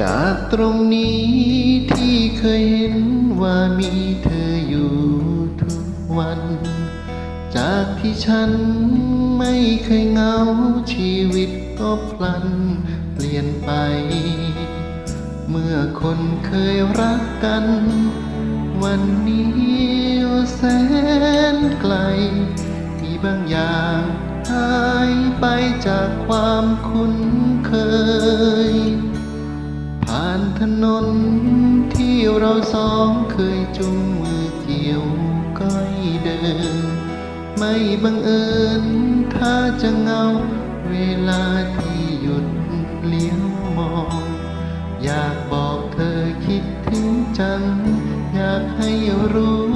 จากตรงนี้ที่เคยเห็นว่ามีเธออยู่ทุกวัน จากที่ฉันไม่เคยเหงาชีวิตก็พลันเปลี่ยนไป เมื่อคนเคยรักกัน วันนี้แสนไกล มีบางอย่างหายไปจากความคุ้นเคยานถนนที่เราสองเคยจุงมือเกี่ยวก้อยเดิน ไม่บังเอิญถ้าจะเงา เวลาที่หยุดเลี้ยวมอง อยากบอกเธอคิดถึงจัง อยากให้รู้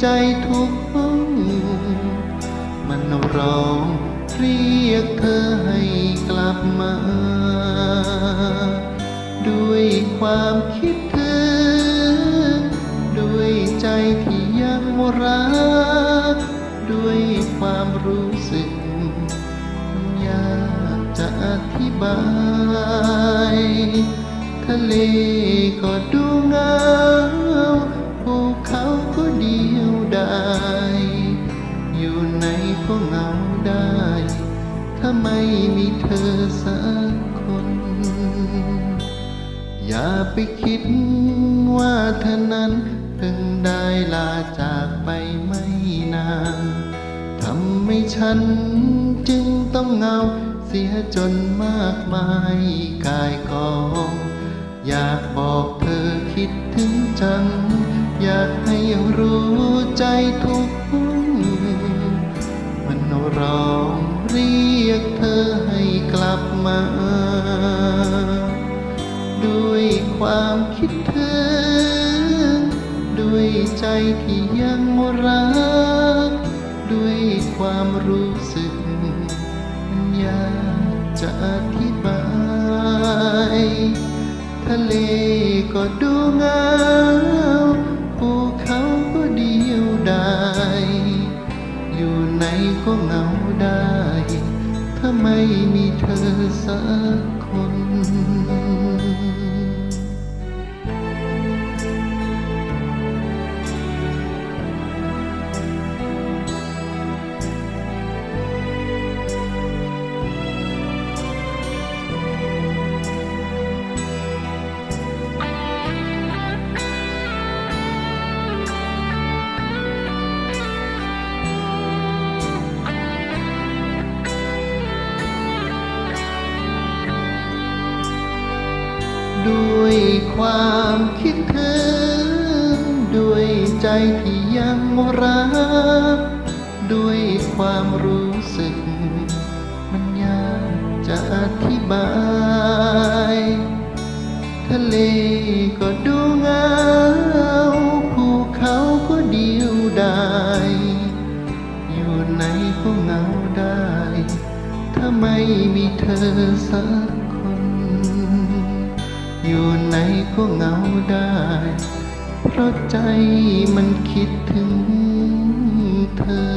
ใจทุกห้องมันร้องเรียกเธอให้กลับมา ด้วยความคิดถึงด้วยใจที่ยังรัก ด้วยความรู้สึก อยากจะอธิบาย ทะเลก็ดูเงาภูเขาก็เดียวดายอยู่ไหนก็เหงาได้ ถ้าไม่มีเธอสักคน อย่าไปคิดว่าเธอนั้นเพิ่งได้ลาจากไปไม่นานทำให้ฉันจึงต้องเหงาเสียจนมากมายกายกอง อยากบอกเธอคิดถึงจัง อยากให้รู้ใจทุกห้องมันร้องเรียกเธอให้กลับมา ใจที่ยังรัก ด้วยความรู้สึกอยากจะอธิบาย ทะเลก็ดูเงาภูเขาก็เดียวดายอยู่ไหนก็เหงาได้ ถ้าไม่มีเธอสักคน ด้วยความคิดถึง ด้วยใจที่ยังรัก ด้วยความรู้สึก มันยากจะอธิบาย ทะเลก็ดูเงาภูเขาก็เดียวดายอยู่ไหนก็เหงาได้ ถ้าไม่มีเธอสัก อยู่ไหนก็เหงาได้ เพราะใจมันคิดถึงเธอ